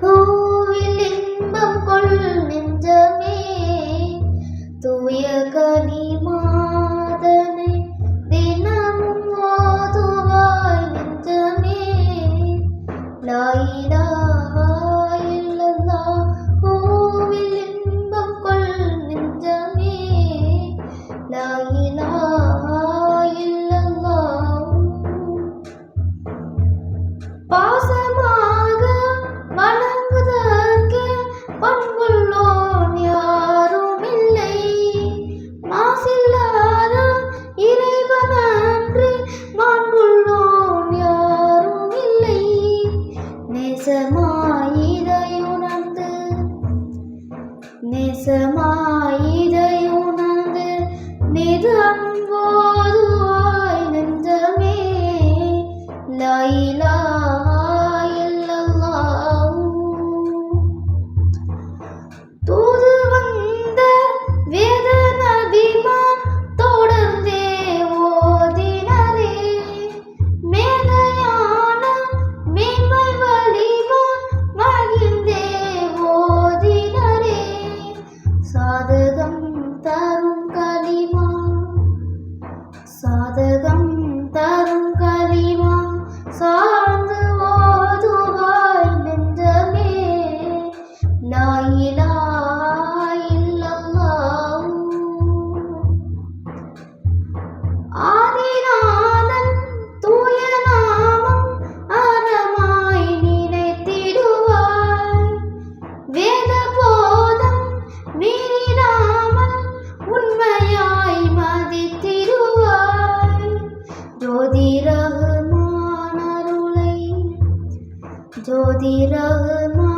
who நேசமாயிதையுணர்ந்து நிதம் போதுவாய் நின்றமே லை da da